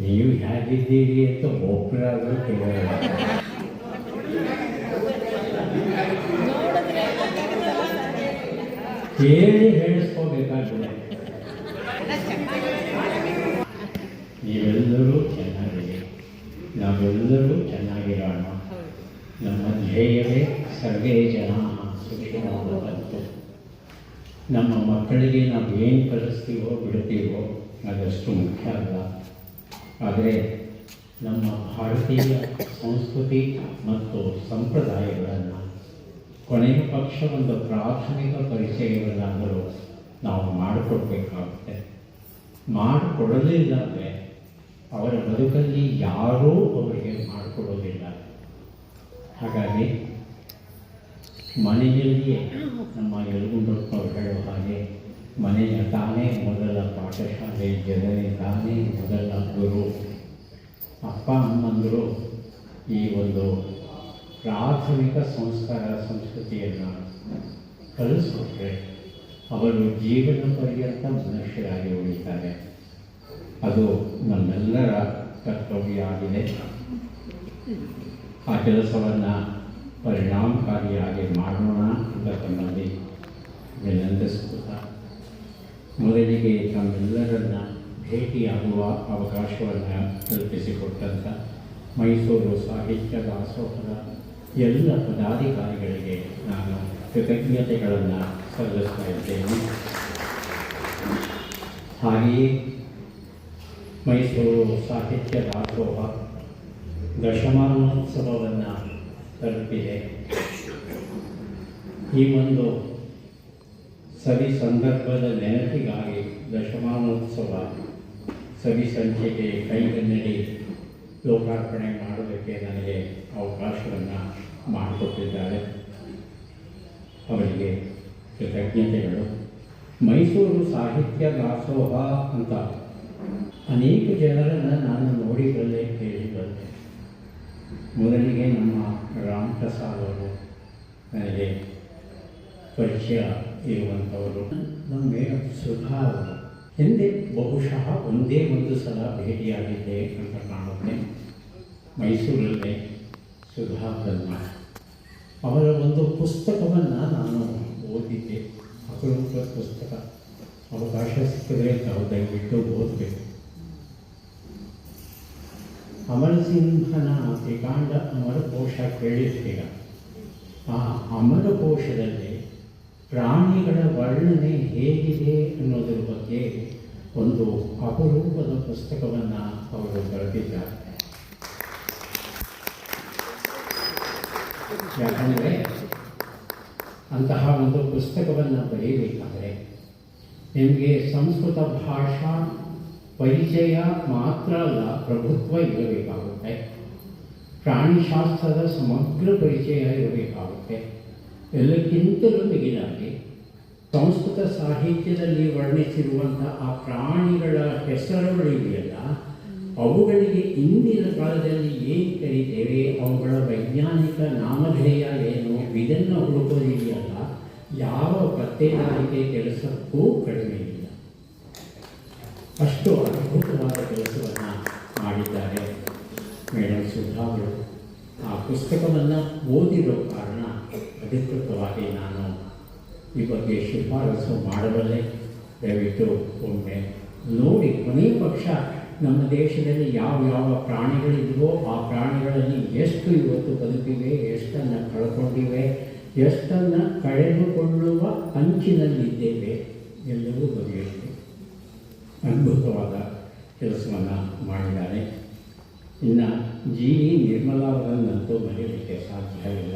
ನೀವು ಹೇಗಿದ್ದೀರಿ ಅಂತ ಒಬ್ಬರಾದ್ರೂ ಕೇಳಲ್ಲ. ಕೇಳಿ ಹೇಳಿಸ್ಕೋಬೇಕಾಗ್ತದೆ. ನೀವೆಲ್ಲರೂ ಚೆನ್ನಾಗಿದೆ ನಾವೆಲ್ಲರೂ ಚೆನ್ನಾಗಿರೋಣ. ನಮ್ಮ ಧ್ಯೇಯವೇ ಸರ್ವೇ ಜನ. ನಮ್ಮ ಮಕ್ಕಳಿಗೆ ನಾವು ಏನು ಕಲಿಸ್ತೀವೋ, ಬಿಡ್ತೀವೋ, ಅದಷ್ಟು ಮುಖ್ಯ ಅಲ್ಲ. ಆದರೆ ನಮ್ಮ ಭಾರತೀಯ ಸಂಸ್ಕೃತಿ ಮತ್ತು ಸಂಪ್ರದಾಯಗಳನ್ನು ಕೊನೆಯ ಪಕ್ಷ ಒಂದು ಪ್ರಾಥಮಿಕ ಪರಿಚಯವನ್ನಾದರೂ ನಾವು ಮಾಡಿಕೊಡ್ಬೇಕಾಗುತ್ತೆ. ಮಾಡಿಕೊಡಲಿಲ್ಲ ಅಂದರೆ ಅವರ ಬದುಕಲ್ಲಿ ಯಾರೂ ಅವರಿಗೆ ಮಾಡಿಕೊಡೋದಿಲ್ಲ. ಹಾಗಾಗಿ ಮನೆಯಲ್ಲಿಯೇ ನಮ್ಮ ಯಲಗುಂಡಪ್ಪ ಹೇಳುವ ಹಾಗೆ, ಮನೆಯ ತಾನೇ ಮೊದಲ ಪಾಠಶಾಲೆ, ಜನರೇ ತಾನೇ ಮೊದಲ ಗುರು. ಅಪ್ಪ, ಅಮ್ಮಂದರು ಈ ಒಂದು ಪ್ರಾಥಮಿಕ ಸಂಸ್ಕಾರ ಸಂಸ್ಕೃತಿಯನ್ನು ಕಲಿಸ್ಕೊಟ್ರೆ ಅವರು ಜೀವನ ಪರ್ಯಂತ ಮನುಷ್ಯರಾಗಿ ಉಳಿತಾರೆ. ಅದು ನಮ್ಮೆಲ್ಲರ ಕರ್ತವ್ಯ ಆಗಿದೆ. ಆ ಕೆಲಸವನ್ನು ಪರಿಣಾಮಕಾರಿಯಾಗಿ ಮಾಡೋಣ ಅಂತ ತಮ್ಮಲ್ಲಿ ವಿನಂತಿಸುತ್ತಾ ಮೊದಲಿಗೆ ತಮ್ಮೆಲ್ಲರನ್ನ ಭೇಟಿಯಾಗುವ ಅವಕಾಶವನ್ನು ಕಲ್ಪಿಸಿಕೊಟ್ಟಂಥ ಮೈಸೂರು ಸಾಹಿತ್ಯ ದಾಸೋಹದ ಎಲ್ಲ ಪದಾಧಿಕಾರಿಗಳಿಗೆ ನಾನು ಕೃತಜ್ಞತೆಗಳನ್ನು ಸಲ್ಲಿಸ್ತಾ ಇದ್ದೇನೆ. ಹಾಗೆಯೇ ಮೈಸೂರು ಸಾಹಿತ್ಯ ದಾಸೋಹ ದಶಮಾನೋತ್ಸವವನ್ನು ತಲುಪಿದೆ. ಈ ಒಂದು ಸವಿ ಸಂದರ್ಭದ ನೆನಪಿಗಾಗಿ ದಶಮಾನೋತ್ಸವ ಸವಿ ಸಂಖ್ಯೆಗೆ ಕೈಗನ್ನಡಿ ಲೋಕಾರ್ಪಣೆ ಮಾಡೋದಕ್ಕೆ ನನಗೆ ಅವಕಾಶವನ್ನು ಮಾಡಿಕೊಟ್ಟಿದ್ದಾರೆ. ಅವರಿಗೆ ಕೃತಜ್ಞತೆಗಳು. ಮೈಸೂರು ಸಾಹಿತ್ಯ ದಾಸೋಹ ಅಂತ ಅನೇಕ ಜನರನ್ನು ನಾನು ನೋಡಿಬಲ್ಲೆ ಕೇಳಿಬಲ್ಲೆ ಮೊದಲಿಗೆ ನಮ್ಮ ರಾಮ್ ಪ್ರಸಾದ್ ಅವರು ನನಗೆ ಪರಿಚಯ ಇರುವಂಥವರು. ನಮ್ಮ ಸುಧಾ ಅವರು ಹಿಂದೆ ಬಹುಶಃ ಒಂದೇ ಒಂದು ಸಲ ಭೇಟಿಯಾಗಿದ್ದೆ ಅಂತ ಕಾಣುತ್ತೆ. ಮೈಸೂರಲ್ಲಿ ಸುಧಾ ಬ್ರಹ್ಮ ಅವರ ಒಂದು ಪುಸ್ತಕವನ್ನು ನಾನು ಓದಿದ್ದೆ. ಅಪರೂಪ ಪುಸ್ತಕ. ಅವಕಾಶ ಸಿಕ್ಕಿದ್ರೆ ತಾವು ದಯವಿಟ್ಟು ಓದಬೇಕು. ಅಮರಸಿಂಹನ ತ್ರಿಕಾಂಡ ಅಮರಕೋಶ ಕೇಳಿರ್ತೀರ ಆ ಅಮರಕೋಶದಲ್ಲಿ ಪ್ರಾಣಿಗಳ ವರ್ಣನೆ ಹೇಗಿದೆ ಅನ್ನೋದ್ರ ಬಗ್ಗೆ ಒಂದು ಅಪರೂಪದ ಪುಸ್ತಕವನ್ನು ಅವರು ಬರೆದಿದ್ದಾರೆ. ಯಾಕಂದರೆ ಅಂತಹ ಒಂದು ಪುಸ್ತಕವನ್ನು ಬರೀಬೇಕಾದರೆ ನಿಮಗೆ ಸಂಸ್ಕೃತ ಭಾಷಾ ಪರಿಚಯ ಮಾತ್ರ ಅಲ್ಲ, ಪ್ರಭುತ್ವ ಇರಬೇಕಾಗುತ್ತೆ. ಪ್ರಾಣಿಶಾಸ್ತ್ರದ ಸಮಗ್ರ ಪರಿಚಯ ಇರಬೇಕಾಗುತ್ತೆ. ಎಲ್ಲಕ್ಕಿಂತಲೂ ಮಿಗಿಲಾಗಿ ಸಂಸ್ಕೃತ ಸಾಹಿತ್ಯದಲ್ಲಿ ವರ್ಣಿಸಿರುವಂಥ ಆ ಪ್ರಾಣಿಗಳ ಹೆಸರುಗಳಿವೆಯಲ್ಲ ಅವುಗಳಿಗೆ ಇಂದಿನ ಕಾಲದಲ್ಲಿ ಏನು ಕರೀತೇವೆ? ಅವುಗಳ ವೈಜ್ಞಾನಿಕ ನಾಮಧೇಯ ಏನು? ಇದನ್ನು ಹುಡುಕೋದಿದೆಯಲ್ಲ, ಯಾವ ಪತ್ತೆದಾರಿಕೆ ಕೆಲಸಕ್ಕೂ ಕಡಿಮೆ ಇಲ್ಲ ಅಷ್ಟು ಅದ್ಭುತವಾದ ಕೆಲಸವನ್ನು ಮಾಡಿದ್ದಾರೆ ಮೇಡಮ್ ಸುಧಾ ಅವರು ಆ ಪುಸ್ತಕವನ್ನು ಓದಿರೋ ಕಾರಣ ಅಧಿಕೃತವಾಗಿ ನಾನು ಈ ಬಗ್ಗೆ ಶಿಫಾರಸು ಮಾಡಬಲ್ಲೆ. ದಯವಿಟ್ಟು ಒಮ್ಮೆ ನೋಡಿ ಕೊನೆಯ ಪಕ್ಷ ನಮ್ಮ ದೇಶದಲ್ಲಿ ಯಾವ ಯಾವ ಪ್ರಾಣಿಗಳಿದ್ವೋ ಆ ಪ್ರಾಣಿಗಳಲ್ಲಿ ಎಷ್ಟು ಇವತ್ತು ಬದುಕಿವೆ, ಎಷ್ಟನ್ನು ಕಳ್ಕೊಂಡಿವೆ, ಎಷ್ಟನ್ನು ಕಳೆದುಕೊಳ್ಳುವ ಅಂಚಿನಲ್ಲಿದ್ದೇವೆ ಎಲ್ಲವೂ ಬಗೆಯುತ್ತೆ. ಅದ್ಭುತವಾದ ಕೆಲಸವನ್ನು ಮಾಡಿದ್ದಾರೆ ಇನ್ನು ಜಿ. ನಿರ್ಮಲಾವರನ್ನಂತೂ ನಿರ್ಮಲಾ ಅವರನ್ನಂತೂ ಮರೆಯಲಿಕ್ಕೆ ಸಾಧ್ಯವಿಲ್ಲ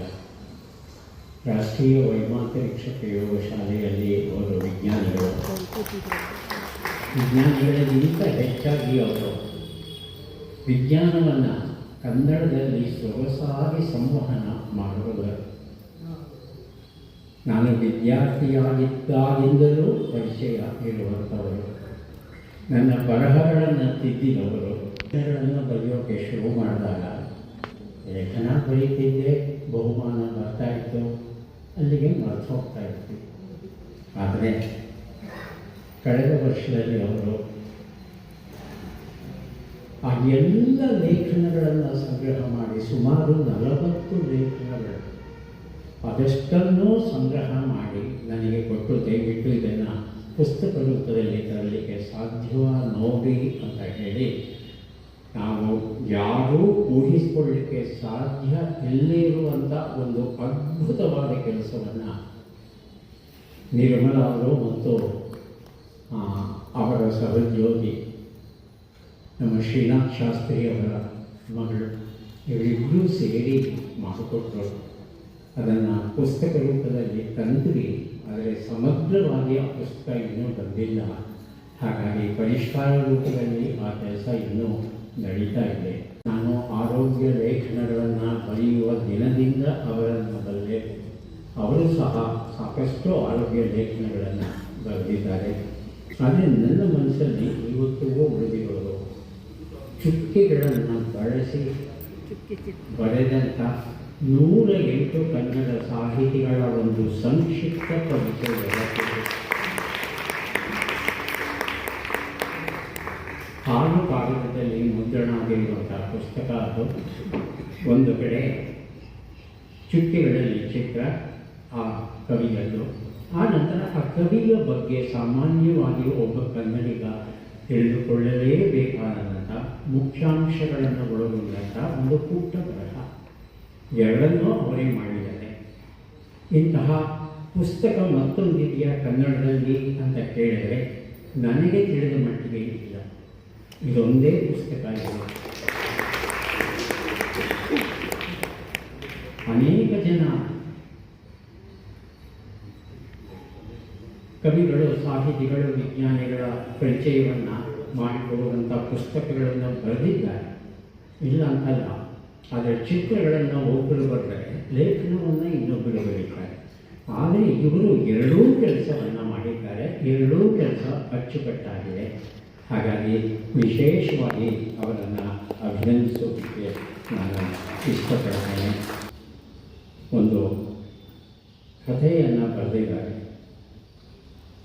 ರಾಷ್ಟ್ರೀಯ ವೈಮಾಂತರಿಕ್ಷ ಪ್ರಯೋಗಶಾಲೆಯಲ್ಲಿ ಅವರು ವಿಜ್ಞಾನಿಗಳು. ವಿಜ್ಞಾನಿಗಳಿಗಿಂತ ಹೆಚ್ಚಾಗಿ ಅವರು ವಿಜ್ಞಾನವನ್ನು ಕನ್ನಡದಲ್ಲಿ ಸೊಗಸಾಗಿ ಸಂವಹನ ಮಾಡುವುದು ನಾನು ವಿದ್ಯಾರ್ಥಿಯಾಗಿದ್ದಾಗಿಂದಲೂ ಪರಿಚಯ ಇರುವಂಥವರು. ನನ್ನ ಬರಹಗಳನ್ನು ತಿದ್ದಿದವರು. ಲೇಖನಗಳನ್ನು ಬರೆಯೋಕ್ಕೆ ಶುರು ಮಾಡಿದಾಗ ಲೇಖನ ಬರೀತಿದ್ದೆ, ಬಹುಮಾನ ಬರ್ತಾ ಇತ್ತು. ಅಲ್ಲಿಗೆ ಮರೆತು ಹೋಗ್ತಾ ಇರ್ತೀವಿ ಆದರೆ ಕಳೆದ ವರ್ಷದಲ್ಲಿ ಅವರು ಆ ಎಲ್ಲ ಲೇಖನಗಳನ್ನು ಸಂಗ್ರಹ ಮಾಡಿ ಸುಮಾರು ನಲವತ್ತು ಲೇಖನಗಳು ಅದೆಷ್ಟನ್ನೂ ಸಂಗ್ರಹ ಮಾಡಿ ನನಗೆ ಕೊಟ್ಟು ದಯವಿಟ್ಟು ಇದನ್ನು ಪುಸ್ತಕ ರೂಪದಲ್ಲಿ ತರಲಿಕ್ಕೆ ಸಾಧ್ಯವ ನೋಡಿ ಅಂತ ಹೇಳಿ ನಾವು ಯಾರೂ ಊಹಿಸಿಕೊಳ್ಳಿಕ್ಕೆ ಸಾಧ್ಯ ಇಲ್ಲೇ ಇರುವಂಥ ಒಂದು ಅದ್ಭುತವಾದ ಕೆಲಸವನ್ನು ನಿರ್ಮಲ ಅವರು ಮತ್ತು ಅವರ ಸಹೋದ್ಯೋಗಿ ನಮ್ಮ ಶ್ರೀನಾಥ್ ಶಾಸ್ತ್ರಿ ಅವರ ಮಗಳು ಇವರಿಬ್ಬರೂ ಸೇರಿ ಮಾಡಿಕೊಟ್ರು. ಅದನ್ನು ಪುಸ್ತಕ ರೂಪದಲ್ಲಿ ತಂದ್ವಿ. ಆದರೆ ಸಮಗ್ರವಾಗಿ ಆ ಪುಸ್ತಕ ಇನ್ನೂ ಬಂದಿಲ್ಲ. ಹಾಗಾಗಿ ಪರಿಷ್ಕಾರ ರೂಪದಲ್ಲಿ ಆ ಕೆಲಸ ಇನ್ನೂ ನಡೀತಾ ಇದೆ. ನಾನು ಆರೋಗ್ಯ ಲೇಖನಗಳನ್ನು ಬರೆಯುವ ದಿನದಿಂದ ಅವರನ್ನು ಬಲ್ಲೆ ಅವರು ಸಹ ಸಾಕಷ್ಟು ಆರೋಗ್ಯ ಲೇಖನಗಳನ್ನು ಬರೆದಿದ್ದಾರೆ. ಆದರೆ ನನ್ನ ಮನಸ್ಸಲ್ಲಿ ಇವತ್ತಿಗೂ ಉಳಿದಿರೋದು ಚುಕ್ಕೆಗಳನ್ನು ಬಳಸಿ ಬರೆದಂಥ ನೂರ ಎಂಟು ಕನ್ನಡ ಸಾಹಿತಿಗಳ ಒಂದು ಸಂಕ್ಷಿಪ್ತ ಪರಿಚಯ ಹಾಲು ಕಾಗದದಲ್ಲಿ ಮುದ್ರಣ ಆಗಿರುವಂಥ ಪುಸ್ತಕ ಅದು. ಒಂದು ಕಡೆ ಚುಕ್ಕೆಗಳಲ್ಲಿ ಚಿತ್ರ, ಆ ಕವಿಯದ್ದು. ಆ ನಂತರ ಆ ಕವಿಯ ಬಗ್ಗೆ ಸಾಮಾನ್ಯವಾಗಿ ಒಬ್ಬ ಕನ್ನಡಿಗ ತಿಳಿದುಕೊಳ್ಳಲೇಬೇಕಾದಂಥ ಮುಖ್ಯಾಂಶಗಳನ್ನು ಒಳಗೊಂಡಂಥ ಒಂದು ಪುಟ್ಟ ಬರಹ ಎರಡನ್ನೂ ಅವರೇ ಮಾಡಿದ್ದಾರೆ. ಇಂತಹ ಪುಸ್ತಕ ಮತ್ತೊಂದಿದೆಯಾ ಕನ್ನಡದಲ್ಲಿ ಅಂತ ಕೇಳಿದರೆ, ನನಗೆ ತಿಳಿದ ಮಟ್ಟಿಗೆ ಇದೊಂದೇ ಪುಸ್ತಕ ಇದೆ ಅನೇಕ ಜನ ಕವಿಗಳು, ಸಾಹಿತಿಗಳು, ವಿಜ್ಞಾನಿಗಳ ಪರಿಚಯವನ್ನು ಮಾಡಿಕೊಡುವಂಥ ಪುಸ್ತಕಗಳನ್ನು ಬರೆದಿದ್ದಾರೆ. ಇಲ್ಲ ಅಂತಲ್ಲ, ಆದರೆ ಚಿತ್ರಗಳನ್ನು ಒಬ್ಬರು ಬರೆದರೆ ಲೇಖನವನ್ನು ಇನ್ನೊಬ್ಬರು ಬರೀತಾರೆ. ಆದರೆ ಇವರು ಎರಡೂ ಕೆಲಸವನ್ನು ಮಾಡಿದ್ದಾರೆ, ಎರಡೂ ಕೆಲಸ ಅಚ್ಚುಕಟ್ಟಾಗಿದೆ. ಹಾಗಾಗಿ ವಿಶೇಷವಾಗಿ ಅವರನ್ನು ಅಭಿನಂದಿಸೋದಕ್ಕೆ ನಾನು ಇಷ್ಟಪಡ್ತೇನೆ. ಒಂದು ಕಥೆಯನ್ನು ಬರೆದಿದ್ದಾರೆ.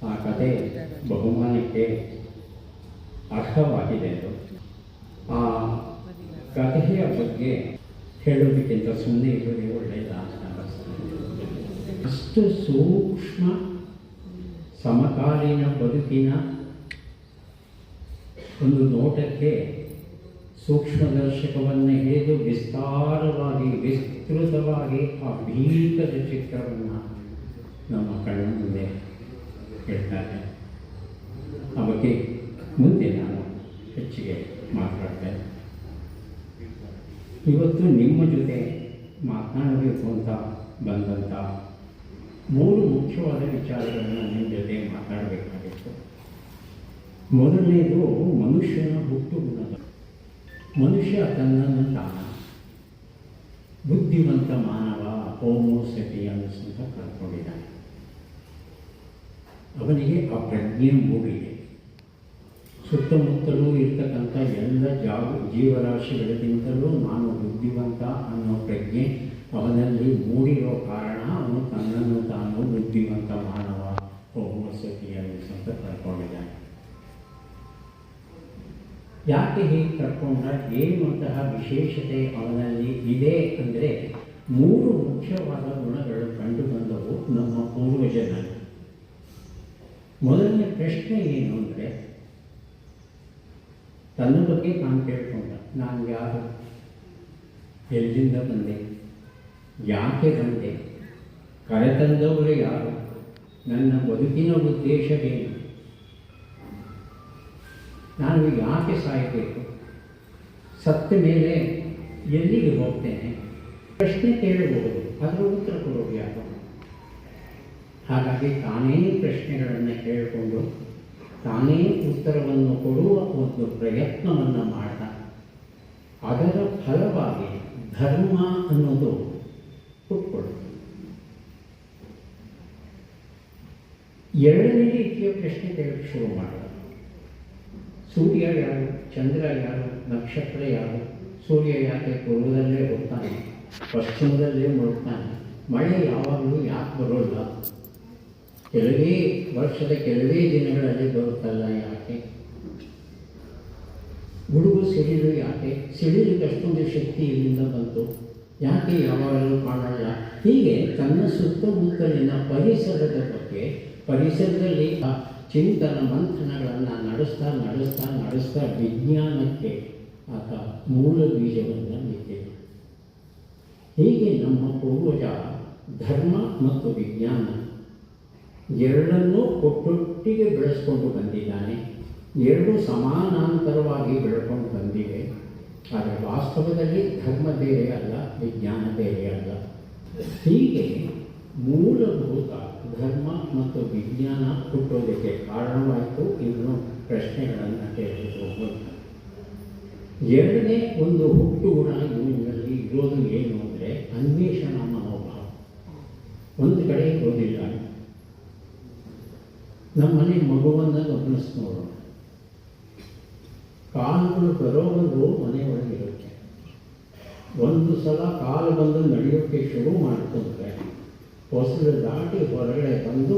ಆ ಕಥೆ ಬಹುಮಾನಕ್ಕೆ ಅರ್ಹವಾಗಿದೆ ಆ ಕಥೆಯ ಬಗ್ಗೆ ಹೇಳೋದಕ್ಕಿಂತ ಸುಮ್ಮನೆ ಇರೋದೇ ಒಳ್ಳೆಯದ ಅಷ್ಟು ಸೂಕ್ಷ್ಮ, ಸಮಕಾಲೀನ ಬದುಕಿನ ಒಂದು ನೋಟಕ್ಕೆ ಸೂಕ್ಷ್ಮದರ್ಶಕವನ್ನು ಹಿಡಿದು ವಿಸ್ತಾರವಾಗಿ, ವಿಸ್ತೃತವಾಗಿ ಆ ಭೀಕರ ಚಿತ್ರವನ್ನು ನಮ್ಮ ಕಣ್ಣ ಮುಂದೆ ಹೇಳ್ತಾರೆ ಆ ಬಗ್ಗೆ ಮುಂದೆ ನಾನು ಹೆಚ್ಚಿಗೆ ಮಾತಾಡ್ತೇನೆ. ಇವತ್ತು ನಿಮ್ಮ ಜೊತೆ ಮಾತನಾಡಬೇಕು ಅಂತ ಬಂದಂಥ ಮೂರು ಮುಖ್ಯವಾದ ವಿಚಾರಗಳನ್ನು ನಿಮ್ಮ ಜೊತೆ ಮಾತಾಡಬೇಕಾಗಿತ್ತು. ಮೊದಲನೇದು ಮನುಷ್ಯನ ಹುಟ್ಟು ಗುಣ ಮನುಷ್ಯ ತನ್ನನ್ನು ತಾನ ಬುದ್ಧಿವಂತ ಮಾನವ ಹೋಮೋಸೆಪಿಯನ್ಸ್ ಅಂತ ಕರ್ಕೊಂಡಿದ್ದಾನೆ. ಅವನಿಗೆ ಆ ಪ್ರಜ್ಞೆ ಮೂಡಿದೆ. ಸುತ್ತಮುತ್ತಲೂ ಇರ್ತಕ್ಕಂಥ ಎಲ್ಲ ಜಾಗ ಜೀವರಾಶಿಗಳಿಗಿಂತಲೂ ನಾನು ಬುದ್ಧಿವಂತ ಅನ್ನೋ ಪ್ರಜ್ಞೆ ಅವನಲ್ಲಿ ಮೂಡಿರೋ ಕಾರಣ ಅವನು ತನ್ನನ್ನು ತಾನು ಬುದ್ಧಿವಂತ ಮಾನವ ಹೋಮೋಸೆಪಿಯನ್ಸ್ ಅಂತ ಕರ್ಕೊಂಡಿದ್ದಾನೆ. ಯಾಕೆ ಹೀಗೆ ಕರ್ಕೊಂಡ? ಏನುವಂತಹ ವಿಶೇಷತೆ ಅವನಲ್ಲಿ ಇದೆ ಅಂದರೆ ಮೂರು ಮುಖ್ಯವಾದ ಗುಣಗಳು ಕಂಡು ಬಂದವು ನಮ್ಮ ಪೂರ್ವಜನಲ್ಲಿ. ಮೊದಲನೇ ಪ್ರಶ್ನೆ ಏನು ಅಂದರೆ, ತನ್ನ ಬಗ್ಗೆ ನಾನು ಕೇಳ್ಕೊಂಡ, ನಾನು ಯಾರು? ಎಲ್ಲಿಂದ ಬಂದೆ? ಯಾಕೆ ಬಂದೆ? ಕರೆತಂದವರು ಯಾರು? ನನ್ನ ಬದುಕಿನ ಉದ್ದೇಶವೇನು? ನಾನು ಯಾಕೆ ಸಾಯಬೇಕು. ಸತ್ತ ಮೇಲೆ ಎಲ್ಲಿಗೆ ಹೋಗ್ತೇನೆ? ಪ್ರಶ್ನೆ ಕೇಳಬಹುದು. ಅದರ ಉತ್ತರ ಕೊಡೋದು ಯಾರು ಹಾಗಾಗಿ ತಾನೇ ಪ್ರಶ್ನೆಗಳನ್ನು ಕೇಳಿಕೊಂಡು ತಾನೇ ಉತ್ತರವನ್ನು ಕೊಡುವ ಒಂದು ಪ್ರಯತ್ನವನ್ನು ಮಾಡ್ದ. ಅದರ ಫಲವಾಗಿ ಧರ್ಮ ಅನ್ನೋದು ಹುಟ್ಕೊಳ್ತು ಎರಡನೇ ರೀತಿಯ ಪ್ರಶ್ನೆ ಕೇಳಕ್ಕೆ ಶುರು ಮಾಡಿದ. ಸೂರ್ಯ ಯಾರು, ಚಂದ್ರ ಯಾರು, ನಕ್ಷತ್ರ ಯಾರು, ಸೂರ್ಯ ಯಾಕೆ ಪೂರ್ವದಲ್ಲೇ ಹೋಗ್ತಾನೆ ಪಶ್ಚಿಮದಲ್ಲೇ ಮುಳುಗ್ತಾನೆ, ಮಳೆ ಯಾವಾಗಲೂ ಯಾಕೆ ಬರೋಲ್ಲ? ಕೆಲವೇ ವರ್ಷದ ಕೆಲವೇ ದಿನಗಳಲ್ಲಿ ಬರುತ್ತಲ್ಲ ಯಾಕೆ? ಗುಡುಗು ಸಿಡಿಲು ಯಾಕೆ? ಸಿಡಿಲಿಗೆ ಅಷ್ಟೊಂದು ಶಕ್ತಿ ಎಲ್ಲಿಂದ ಬಂತು? ಯಾಕೆ ಯಾವಾಗಲೂ ಕಾಣಲ್ಲ? ಹೀಗೆ ತನ್ನ ಸುತ್ತಮುತ್ತಲಿನ ಪರಿಸರದ ಬಗ್ಗೆ, ಪರಿಸರದಲ್ಲಿ ಚಿಂತನ ಮಂಥನಗಳನ್ನು ನಡೆಸ್ತಾ ನಡೆಸ್ತಾ ನಡೆಸ್ತಾ ವಿಜ್ಞಾನಕ್ಕೆ ಆತ ಮೂಲ ಬೀಜವನ್ನು ಬಿತ್ತಿದ ಹೀಗೆ ನಮ್ಮ ಪೂರ್ವಜ ಧರ್ಮ ಮತ್ತು ವಿಜ್ಞಾನ ಎರಡನ್ನೂ ಒಟ್ಟೊಟ್ಟಿಗೆ ಬೆಳೆಸ್ಕೊಂಡು ಬಂದಿದ್ದಾನೆ. ಎರಡು ಸಮಾನಾಂತರವಾಗಿ ಬೆಳ್ಕೊಂಡು ಬಂದಿವೆ. ಆದರೆ ವಾಸ್ತವದಲ್ಲಿ ಧರ್ಮ ಬೇರೆ ಅಲ್ಲ, ವಿಜ್ಞಾನ ಬೇರೆ ಅಲ್ಲ. ಹೀಗೆ ಮೂಲಭೂತ ಧರ್ಮ ಮತ್ತು ವಿಜ್ಞಾನ ಹುಟ್ಟೋದಕ್ಕೆ ಕಾರಣವಾಯಿತು ಇನ್ನು ಪ್ರಶ್ನೆಗಳನ್ನು ಕೇಳಿದ್ರು ಎರಡನೇ ಒಂದು ಹುಟ್ಟುಗುಣ ಇವನಲ್ಲಿ ಇರೋದು ಏನು ಅಂದರೆ ಅನ್ವೇಷಣ ಮನೋಭಾವ. ಒಂದು ಕಡೆ ಇರೋದಿಲ್ಲ. ನಮ್ಮನೆ ಮಗುವನ್ನ ಗಮನಿಸಿ ನೋಡೋಣ ಕಾಲುಗಳು ಬರೋವರೆಗೂ ಒಳಗೆ ಇರುತ್ತೆ ಒಂದು ಸಲ ಕಾಲು ಬಂದು ನಡೆಯೋಕ್ಕೆ ಶುರು ಮಾಡ್ಕೊಂಡ್ರೆ ಹೊಸಲು ದಾಟಿ ಹೊರಗಡೆ ಬಂದು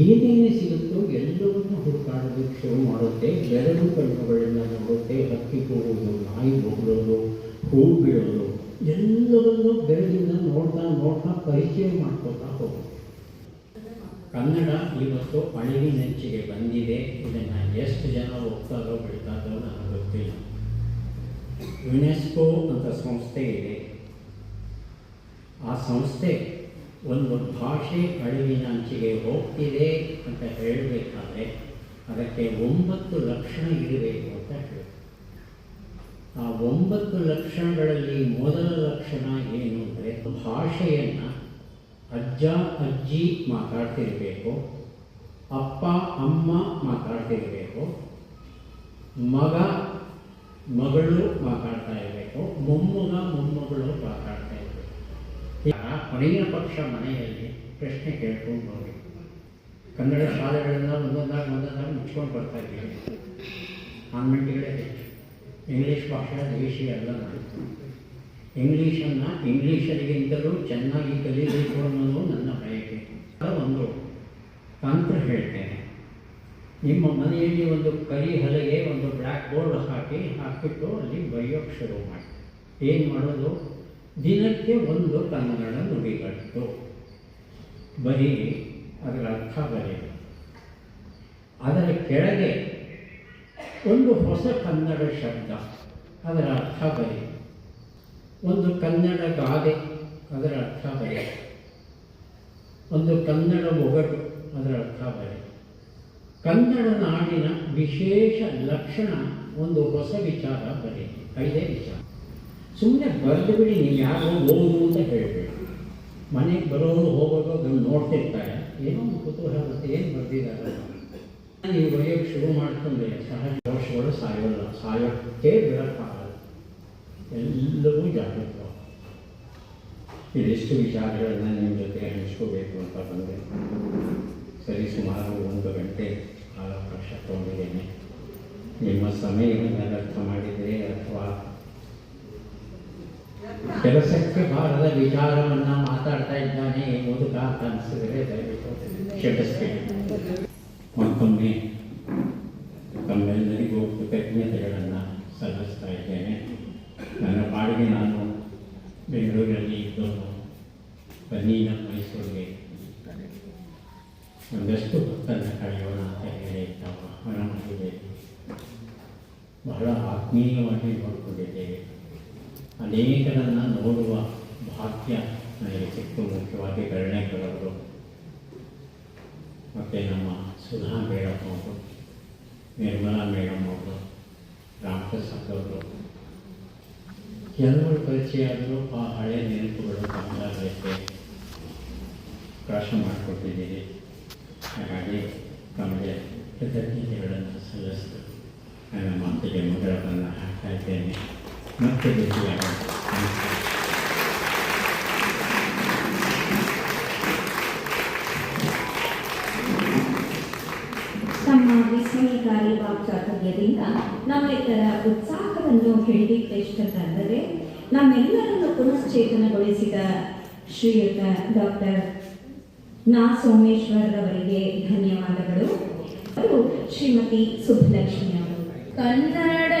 ಏನೇನು ಸಿಗುತ್ತೋ ಎಲ್ಲವನ್ನೂ ಹುಡುಕಾಡೋದಕ್ಕೆ ಶುರು ಮಾಡುತ್ತೆ. ಎರಡು ಕಣ್ಣುಗಳಿಂದ ನೋಡುತ್ತೆ. ಹಕ್ಕಿ ಕೂಡುವುದು ನಾಯಿ ಬೊಗಳೋದು ಹೂ ಬಿಡೋದು, ಎಲ್ಲವನ್ನೂ ಬೆರಳಿಂದ ನೋಡ್ತಾ ನೋಡ್ತಾ ಪರಿಚಯ ಮಾಡ್ಕೊತಾ ಹೋಗುತ್ತೆ. ಕನ್ನಡ ಇವತ್ತು ಅಳಿವಿನಂಚಿಗೆ ಬಂದಿದೆ. ಇದನ್ನು ಎಷ್ಟು ಜನ ಹೋಗ್ತಾರೋ ಬಿಡ್ತಾರೋ ನನಗೆ ಗೊತ್ತಿಲ್ಲ. ಯುನೆಸ್ಕೋ ಅಂತ ಸಂಸ್ಥೆ ಇದೆ. ಆ ಸಂಸ್ಥೆ ಒಂದು ಭಾಷೆ ಅಳಿವಿನಂಚಿಗೆ ಹೋಗ್ತಿದೆ ಅಂತ ಹೇಳಬೇಕಾದ್ರೆ ಅದಕ್ಕೆ ಒಂಬತ್ತು ಲಕ್ಷಣ ಇರಬೇಕು ಅಂತ ಹೇಳಿ ಆ ಒಂಬತ್ತು ಲಕ್ಷಣಗಳಲ್ಲಿ ಮೊದಲ ಲಕ್ಷಣ ಏನು ಅಂದರೆ ಭಾಷೆಯನ್ನು ಅಜ್ಜ, ಅಜ್ಜಿ ಮಾತಾಡ್ತಿರಬೇಕು, ಅಪ್ಪ, ಅಮ್ಮ ಮಾತಾಡ್ತಿರಬೇಕು, ಮಗ, ಮಗಳು ಮಾತಾಡ್ತಾ ಇರಬೇಕು, ಮೊಮ್ಮಗ, ಮೊಮ್ಮಗಳು ಮಾತಾಡ್ತಾ ಕೊನೆಯ ಪಕ್ಷ ಮನೆಯಲ್ಲಿ ಪ್ರಶ್ನೆ ಕೇಳ್ಕೊಂಡು ಹೋಗಿ ಕನ್ನಡ ಶಾಲೆಗಳೆಲ್ಲ ಒಂದೊಂದಾಗಿ ಒಂದೊಂದಾಗಿ ಮುಚ್ಕೊಂಡು ಬರ್ತಾ ಇದ್ದೀವಿ. ಕಾನ್ವೆಂಟ್ಗಳೇ ಹೆಚ್ಚು. ಇಂಗ್ಲೀಷ್ ಭಾಷೆ ದೇಶೀಯ ಎಲ್ಲ ಮಾಡಿತು ಇಂಗ್ಲೀಷನ್ನು ಇಂಗ್ಲೀಷರಿಗಿಂತಲೂ ಚೆನ್ನಾಗಿ ಕಲಿಯಬೇಕು ಅನ್ನೋದು ನನ್ನ ಬಯಕೆ. ಒಂದು ತಂತ್ರ ಹೇಳ್ತೇನೆ. ನಿಮ್ಮ ಮನೆಯಲ್ಲಿ ಒಂದು ಕರಿ ಹಲಗೆ ಒಂದು ಬ್ಲ್ಯಾಕ್ ಬೋರ್ಡ್ ಹಾಕಿ ಹಾಕಿಬಿಟ್ಟು ಅಲ್ಲಿ ಬರೆಯೋಕ್ಕೆ ಶುರು ಮಾಡಿ. ಏನು ಮಾಡೋದು? ದಿನಕ್ಕೆ ಒಂದು ಕನ್ನಡ ನುಡಿಗಟ್ಟು. ಬರೀ ಅದರ ಅರ್ಥ ಬರೀ. ಅದರ ಕೆಳಗೆ ಒಂದು ಹೊಸ ಕನ್ನಡ ಶಬ್ದ, ಅದರ ಅರ್ಥ ಬರೀ. ಒಂದು ಕನ್ನಡ ಗಾದೆ, ಅದರ ಅರ್ಥ ಬರೀ. ಒಂದು ಕನ್ನಡ ಒಗಟು, ಅದರ ಅರ್ಥ ಬರೆ. ಕನ್ನಡ ನಾಡಿನ ವಿಶೇಷ ಲಕ್ಷಣ, ಒಂದು ಹೊಸ ವಿಚಾರ ಬರೀ. ಐದೇ ವಿಚಾರ. ಸುಮ್ಮನೆ ಬರೆದು ಬಿಡಿ ನೀವು ಯಾರೋ ಹೋಗು ಅಂತ ಹೇಳಬೇಡಿ. ಮನೆಗೆ ಬರೋರು ಹೋಗೋದು ಅದನ್ನು ನೋಡ್ತಿರ್ತಾರೆ. ಏನೋ ಒಂದು ಕುತೂಹಲ ಮತ್ತೆ ಏನು ಬರೆದಿದ್ದಾರೆ ನೀವು ಬರೆಯೋಕ್ಕೆ ಶುರು ಮಾಡ್ಕೊಂಡ್ರೆ ಸಹಜ ದೋಷಗಳು ಸಾಯೋಲ್ಲ, ಸಾಯೋಕ್ಕೆ ಬಿಡಕ್ಕಾಗಲ್ಲ. ಎಲ್ಲವೂ ಜಾಗೃತ ಇದೆಷ್ಟು ವಿಚಾರಗಳನ್ನು ನಿಮ್ಮ ಜೊತೆ ಹಂಚ್ಕೋಬೇಕು ಅಂತ ಬಂದೆ. ಸರಿ, ಸುಮಾರು ಒಂದು ಗಂಟೆ ಕಾಲಾವಕಾಶ ತಗೊಂಡಿದ್ದೇನೆ. ನಿಮ್ಮ ಸಮಯವನ್ನು ವ್ಯರ್ಥ ಮಾಡಿದರೆ ಅಥವಾ ಕೆಲಸಕ್ಕೆ ಬಾರದ ವಿಚಾರವನ್ನು ಮಾತಾಡ್ತಾ ಇದ್ದಾನೆ ಎಂಬುದು ಅಂತ ಅನಿಸಿದರೆ ಮತ್ತೊಮ್ಮೆ ತಮ್ಮೆಲ್ಲರಿಗೂ ಕೃತಜ್ಞತೆಗಳನ್ನು ಸಲ್ಲಿಸ್ತಾ ಇದ್ದೇನೆ. ನನ್ನ ಪಾಡಿಗೆ ನಾನು ಬೆಂಗಳೂರಲ್ಲಿ ಇದ್ದವನು ಬನ್ನಿನ ಮೈಸೂರಿಗೆ ಒಂದಷ್ಟು ಭಕ್ತನ ಕಳೆಯೋಣ ಅಂತ ಹೇಳಿ ನಾವು ಆಹ್ವಾನ ಮಾಡಿದ್ದೇವೆ ಬಹಳ ಆತ್ಮೀಯವಾಗಿ ನೋಡಿಕೊಂಡಿದ್ದೇವೆ. ಅನೇಕರನ್ನು ನೋಡುವ ಭಾಗ್ಯ ನನಗೆ ಸಿಕ್ಕು. ಮುಖ್ಯವಾಗಿ ಕರುಣೇಕರವರು ಮತ್ತು ನಮ್ಮ ಸುಧಾ ಮೇಡಮ್ ಅವರು, ನಿರ್ಮಲಾ ಮೇಡಮ್ ಅವರು ರಾಮಪ್ರಸಾದ್ ಅವರು. ಕೆಲವರು ಪರಿಚಯ ಆದರೂ ಆ ಹಳೆಯ ನೆನಪುಗಳು ತಮ್ಮದಾಗಲಿಕ್ಕೆ ಅವಕಾಶ ಮಾಡಿಕೊಟ್ಟಿದ್ದೀರಿ. ಹಾಗಾಗಿ ತಮಗೆ ಕೃತಜ್ಞತೆಗಳನ್ನು ಸಲ್ಲಿಸ್ತು. ನನ್ನ ಮಾತಿಗೆ ಮಗಳವನ್ನು ಹಾಕ್ತಾ ಇದ್ದೇನೆ. ತಮ್ಮ ವಿಸ್ಮಯಕಾರಿ ವಾಕ್ಚಾತುರ್ಯದಿಂದ ನಮ್ಮೆಲ್ಲರ ಉತ್ಸಾಹವನ್ನು ಹಿಡಿದಿಟ್ಟೆಷ್ಟಂದರೆ ನಮ್ಮೆಲ್ಲರನ್ನು ಪುನಶ್ಚೇತನಗೊಳಿಸಿದ ಶ್ರೀಯುತ ಡಾಕ್ಟರ್ ನಾ ಸೋಮೇಶ್ವರ್ ಅವರಿಗೆ ಧನ್ಯವಾದಗಳು. ಶ್ರೀಮತಿ ಸುಬ್ಬಲಕ್ಷ್ಮಿ ಅವರು. ಕನ್ನಡ